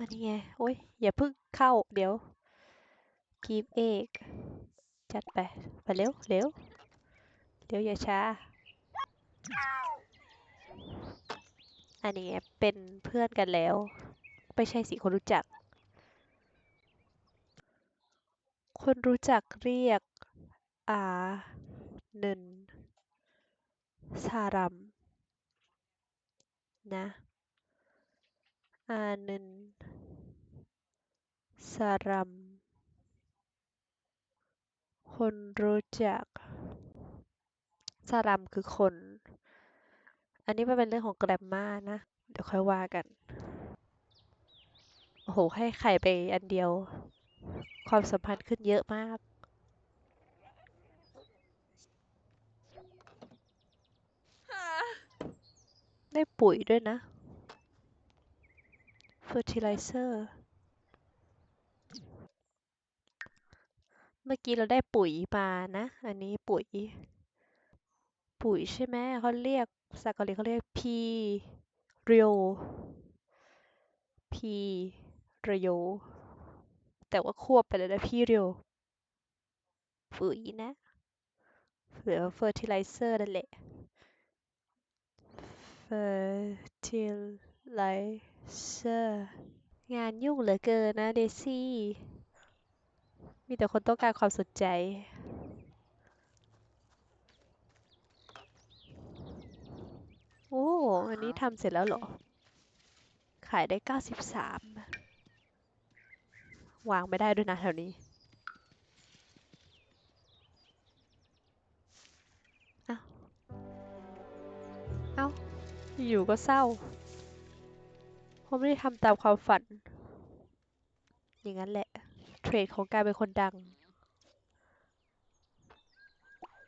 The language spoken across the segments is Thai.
อันนี้ไง โอ้ย อย่าเพึ่งเข้า เดี๋ยว give egg จัดไป ไปเร็ว เร็ว เร็วอย่าช้า อันนี้เป็นเพื่อนกันแล้ว ไม่ใช่สิคนรู้จัก คนรู้จักเรียกอาหนึ่งซารัมนะ อาหนึ่งซารัมคนรู้จักซารัมคือคน อันนี้มันเป็นเรื่องของแกรมมานะ เดี๋ยวค่อยว่ากัน โอ้โห ให้ไข่ไปอันเดียว ความสัมพันธ์ขึ้นเยอะมาก ได้ปุ๋ยด้วยนะ fertilizer เมื่อกี้เราได้ปุ๋ยมานะ อันนี้ปุ๋ย ปุ๋ยใช่ไหมเขาเรียกภาษาเกาหลีเขาเรียก P Rio P Rio แต่ว่าควบไปเลยนะ P Rio ปุ๋ยนะหรือ fertilizer นั่นแหละ fertilizer เชิร์งานยุ่งเหลือเกินนะเดซี่ มีแต่คนต้องการความสนใจ โอ้ อันนี้ทำเสร็จแล้วเหรอ ขายได้ 93 วางไม่ได้ด้วยนะแถวนี้เอ้าเอ้าอยู่ก็เศร้า เพราะไม่ได้ทำตามความฝัน อย่างนั้นแหละ เทรดของการเป็นคนดัง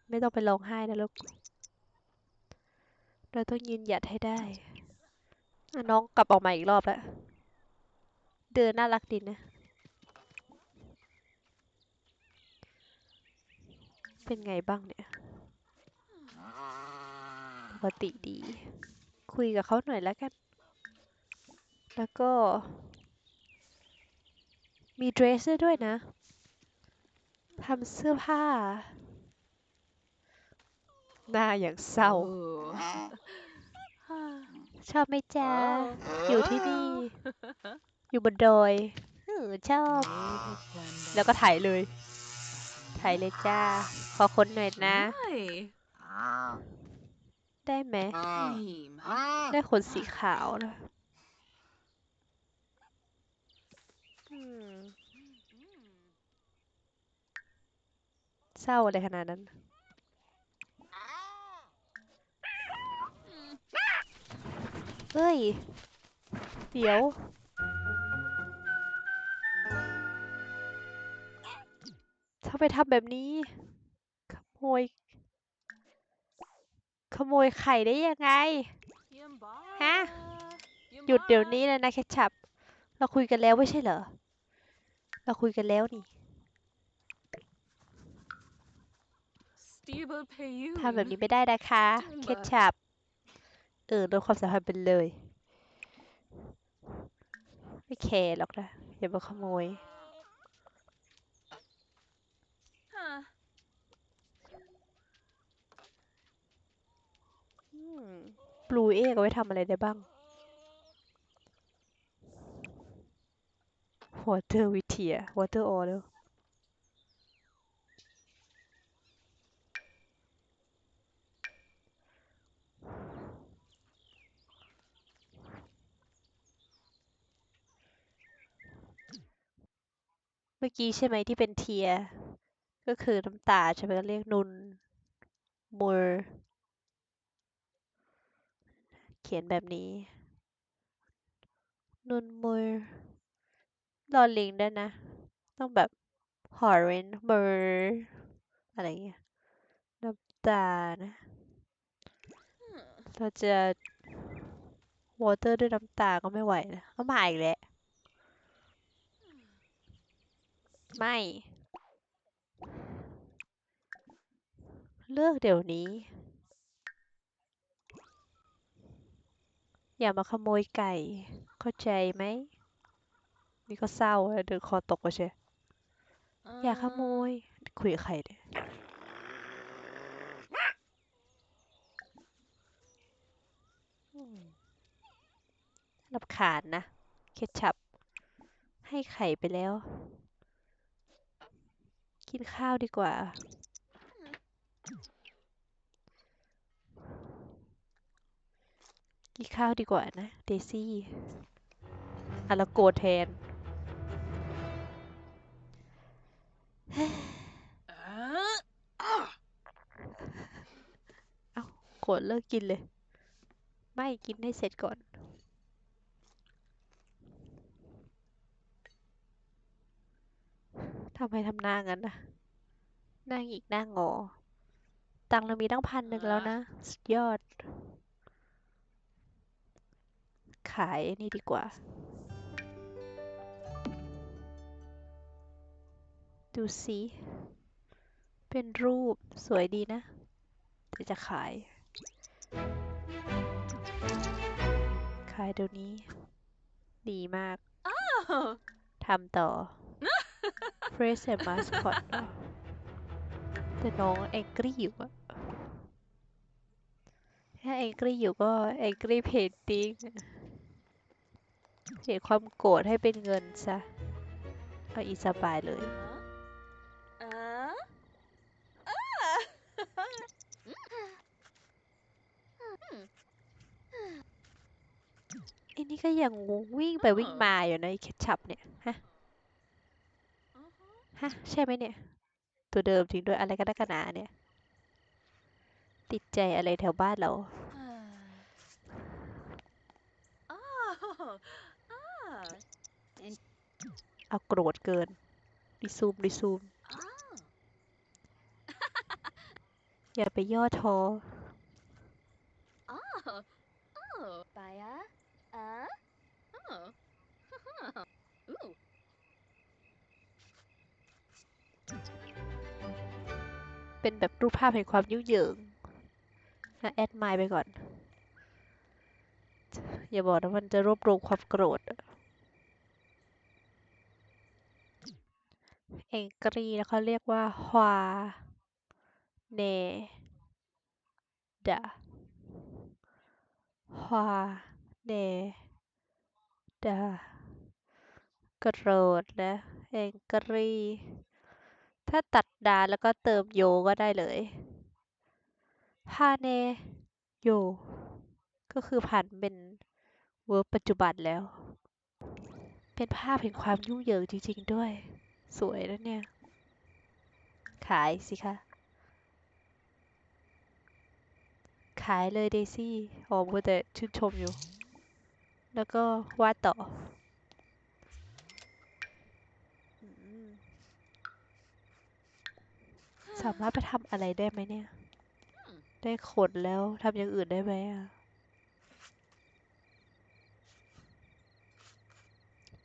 ไม่ต้องไปร้องไห้นะลูก เราต้องยืนหยัดให้ได้ น้องกลับออกมาอีกรอบแล้ว เดินน่ารักดีนะ เป็นไงบ้างเนี่ยปกติดี คุยกับเขาหน่อยแล้วกัน แล้วก็ มีเดรสด้วยนะทำเสื้อผ้า หน้าอย่างเศร้า ชอบไหมจ๊ะ อยู่ที่นี่ อยู่บนดอยเออชอบ แล้วก็ถ่ายเลย ถ่ายเลยจ้า ขอค้นหน่อยนะ ได้ไหม ได้ขนสีขาวนะอืม เศร้าอะไรขนาดนั้น เฮ้ย เดี๋ยว ถ้าไปทำแบบนี้ ขโมย ขโมยไข่ได้ยังไง ฮะ หยุดเดี๋ยวนี้เลยนะแคชชัพเราคุยกันแล้วไม่ใช่เหรอ เราคุยกันแล้วนี่ ทำแบบนี้ไม่ได้นะคะ เคชัพเออลดความสัมพันธ์ไปเลย ไม่แคร์หรอกนะ อย่ามาขโมย บลูเอ็กเอาไว้ทำอะไรได้บ้าง water วิเทีย water o แล้วเมื่อกี้ใช่ไหมที่เป็นเทีย ก็คือน้ำตาใช่ไหมก็เรียกนุนมูรเขียนแบบนี้ นุนมูร์ ลอลิงด้วยนะ ต้องแบบหอรินมูรอะไรเงี้ยน้ำตานะ เราจะ water ด้วยน้ำตาก็ไม่ไหวนะก็มาอีกแล้วไม่ เลิกเดี๋ยวนี้ อย่ามาขโมยไก่ เข้าใจไหม นี่ก็เศร้าแล้วเดินคอตกก็ใช่อย่าขโมย คุยกับใครเนี่ยอืมรำคาญนะ เคชัพให้ไข่ไปแล้ว กินข้าวดีกว่า กินข้าวดีกว่านะ เดซี่อะแล้วโกรธแทน โกรธเลิกกินเลย ไม่กินให้เสร็จก่อน ทำไมทำหน้างั้นนะหน้าหงิกหน้างอ ตังเรามีตั้งพันหนึ่งแล้วนะ สุดยอด ขายนี่ดีกว่า ดูสิ เป็นรูปสวยดีนะเดี๋ยวจะขาย ขายเดี๋ยวนี้ ดีมาก ทำต่อ Fresh and Mascot เหรอแต่น้องแองกี้อยู่อะถ้าแองกี้อยู่ก็แองกี้เพนติ้งเปลี่ยนความโกรธให้เป็นเงินซะ เอาอีสบายเลย ไอ้นี่ก็ยังวิ่งไปวิ่งมาอยู่ในะไอ้เคชัพเนี่ยฮะฮะใช่ไหมเนี่ย ตัวเดิมจริงด้วยอะไรกันนักกันหนาเนี่ย ติดใจอะไรแถวบ้านเรา เอาโกรธเกินรีซูมรีซูม อย่าไปย่อท้อ เป็นแบบรูปภาพแห่งความยุ่งเหยิงนะแอดไมล์ไปก่อน อย่าบอกนะมันจะรวบรวมความโกรธเองกรีแล้วเขาเรียกว่าฮวาเนดะฮวาเนดะโกรธนะเองกรี ถ้าตัดดาแล้วก็เติมโยก็ได้เลยฮาเนโย ก็คือผันเป็นเวิร์บปัจจุบันแล้ว เป็นภาพแห่งความยุ่งเหยิงจริง ๆ ด้วย สวยนะเนี่ย ขายสิคะ ขายเลยเดซี่ อ๋อมัวแต่ชื่นชมอยู่ แล้วก็วาดต่อม สามารถไปทำอะไรได้ไหมเนี่ย ได้ขนแล้วทำอย่างอื่นได้ไหมอะ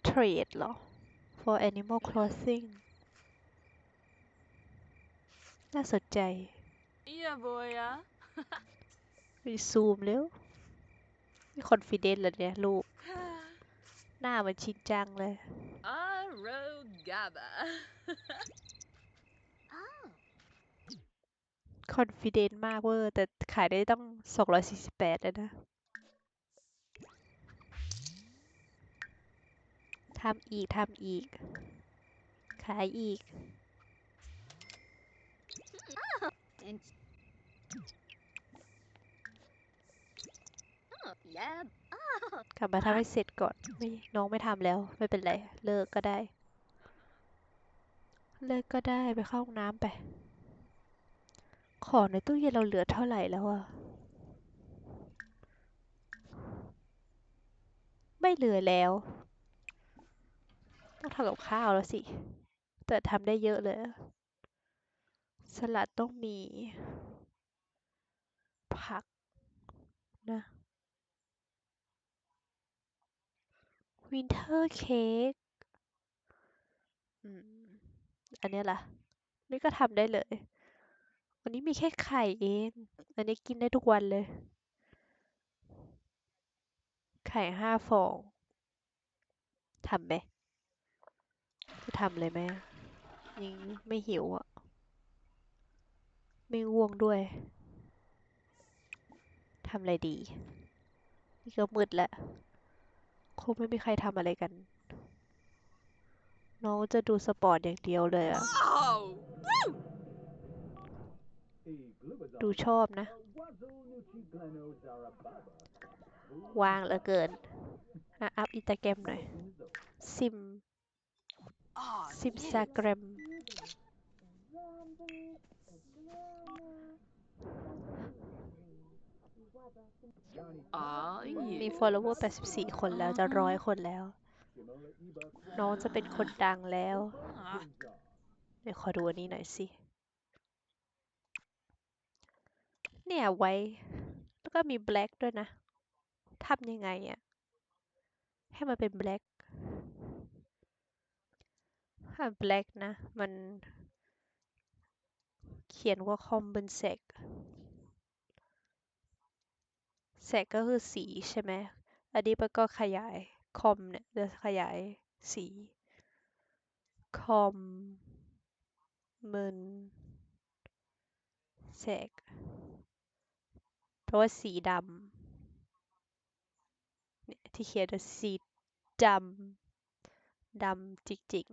trade เหรอ for animal crossing น่าสนใจ Yeah, boy, yeah. มีซูมแล้วมีคอนฟิเดนซ์เลยเนี่ยรูปหน้าเหมันชินจังเลย Arogaba. คอนฟิเดนซ์มากเวอร์แต่ขายได้ต้อง248เลยนะทำอีก ทำอีก ขายอีก กลับมาทำให้เสร็จก่อนไม่น้องไม่ทำแล้ว ไม่เป็นไร เลิกก็ได้ เลิกก็ได้ไปเข้าห้องน้ำไป ของในตู้เย็นเราเหลือเท่าไหร่แล้วอะไม่เหลือแล้ว ต้องทำกับข้าวแล้วสิ แต่ทำได้เยอะเลย สลัดต้องมี ผักนะวินเทอร์เค้กอันนี้ล่ะ นี่ก็ทำได้เลย วันนี้มีแค่ไข่เอง อันนี้กินได้ทุกวันเลย ไข่ห้าฟอง ทำไหม จะทำอะไรไหมยิงไม่หิวอะ ไม่ง่วงด้วย ทำอะไรดี นี่ก็มืดแล้ว คงไม่มีใครทำอะไรกัน น้องจะดูสปอร์ตอย่างเดียวเลยอะ ดูชอบนะว่างเหลือเกินอะอัพอินสตาแกรมหน่อย ซิม Oh, ซิมสตาแกรม oh, มี yeah. follower 84 คนแล้วจะร้อยคนแล้ว น้องจะเป็นคนดังแล้ว Ah, เดี๋ยวขอดูอันนี้หน่อยสิ เนี่ยไว้ แล้วก็มี black ด้วยนะทำยังไงอะให้มันเป็น black ถ้า black นะ มัน เขียนว่า compensate sec ก็คือสีใช่ไหม อันนี้มันก็ขยาย com เนี่ยจะขยายสี com มัน sec แปล ว่าสีดำเนี่ยที่เขียนว่าสีดำดำจริง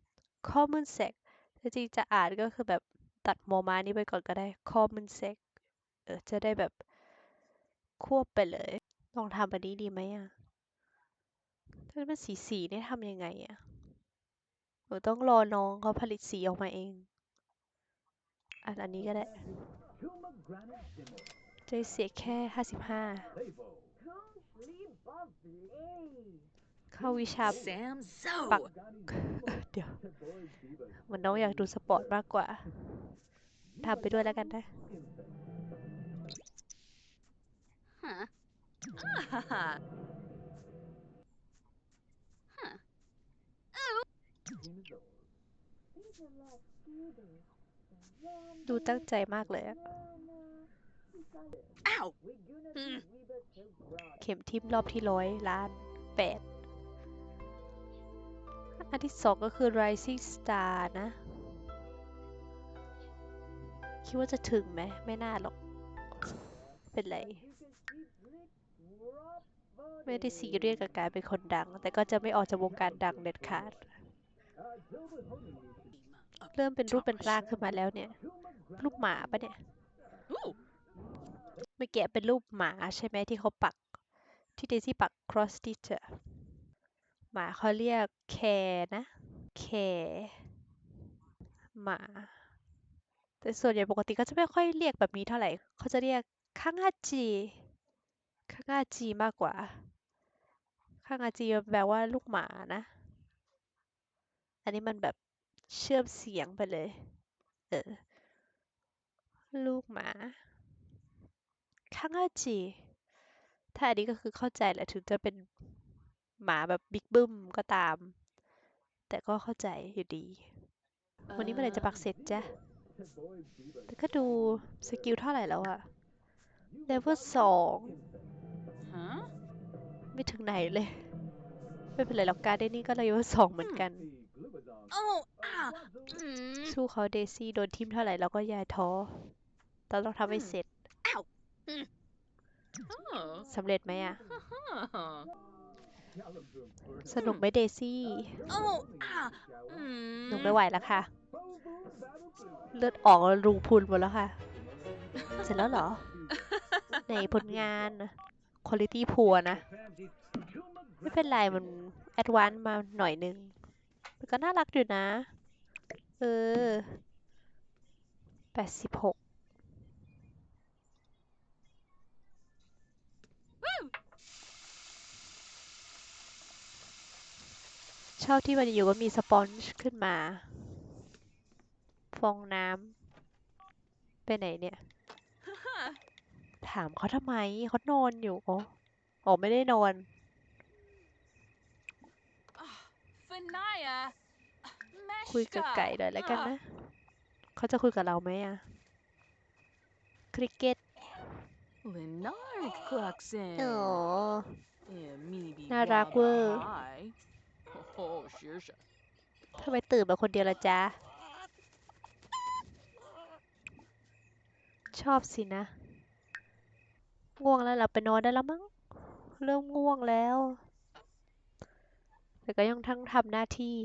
ๆ common sec จริงจะอ่านก็คือแบบตัดโมมานี้ไปก่อนก็ได้ common sec เออจะได้แบบควบไปเลย ลองทำแบบนี้ดีไหมอะถ้าเป็นสีสีนี่ทำยังไงอะหนูต้องรอน้องเขาผลิตสีออกมาเอง อันอันนี้ก็ได้ จะเสียแค่ห้าสิบห้า เข้าวิชา Sam So. ปัก เดี๋ยวเหมันน้องอยากดูสปอร์ตมากกว่าทำไปด้วยแล้วกันนะ Huh? Ah. Huh. ดูตั้งใจมากเลยอะ Ow! Mm. เข็มทิ่มรอบที่ร้อยล้านแปดอันที่สองก็คือ Rising Star นะ คิดว่าจะถึงไหม ไม่น่าหรอก เป็นไร ไม่ได้ซีเรียสกับการเป็นคนดัง แต่ก็จะไม่ออกจากวงการดังเด็ดขาด เริ่มเป็นรูปเป็นร่างขึ้นมาแล้วเนี่ยรูปหมาปะเนี่ย Ooh. เมื่อกี้เป็นรูปหมาใช่ไหมที่เขาปัก ที่เดซี่ปัก cross stitch อะหมาเขาเรียกแคนะแคหมา แต่ส่วนใหญ่ปกติก็จะไม่ค่อยเรียกแบบนี้เท่าไหร่ เขาจะเรียกคังอาจีคังอาจีมากกว่าคังอาจีแปลว่าลูกหมานะ อันนี้มันแบบเชื่อมเสียงไปเลย เออ ลูกหมา คังอาจีถ้าอันนี้ก็คือเข้าใจแหละถึงจะเป็นหมาแบบบิ๊กบึ้มก็ตาม แต่ก็เข้าใจอยู่ดี วันนี้เมื่อไหร่จะปักเสร็จจ๊ะแต่ก็ดูสกิลเท่าไหร่แล้วอะเลเวลสอง Huh? ไม่ถึงไหนเลย ไม่เป็นไรหรอกการได้นี่ก็เลเวลสองเหมือนกัน Oh, ah. Mm. สู้เขาเดซี่โดนทิมเท่าไหร่เราก็อย่าท้อเราต้องทำให้เสร็จ Ow. Mm. Oh. สำเร็จไหมอะ Huh. สนุกไหมเดซี่ Oh, ah. หนู Mm. ไม่ไหวแล้วค่ะ เลือดออกรูพุนหมดแล้วค่ะ เสร็จแล้วเหรอ ในผลงานคุณ i t y พัวนะ ไม่เป็นไรมันแอดวานซ์มาหน่อยนึง มันก็น่ารักอยู่นะ เออแปดสิบหก ชอบที่มันอยู่ก็มีสปอนจ์ขึ้นมา ฟองน้ำไปไหนเนี่ย ถามเขาทำไมเขานอนอยู่อ๋ออ๋อไม่ได้นอน Fanaya. คุยกับไก่หน่อยแล้วกันนะ เขาจะคุยกับเราไหมอะคริกเก็ต Lenard Clarkson. อ๋อ Yeah, me be น่ารักเวอร์ ทำไมตื่นมาคนเดียวละจ๊ะ ชอบสินะ ง่วงแล้วเราไปนอนได้แล้วมั้ง เริ่มง่วงแล้ว แต่ก็ยังทั้งทำหน้าที่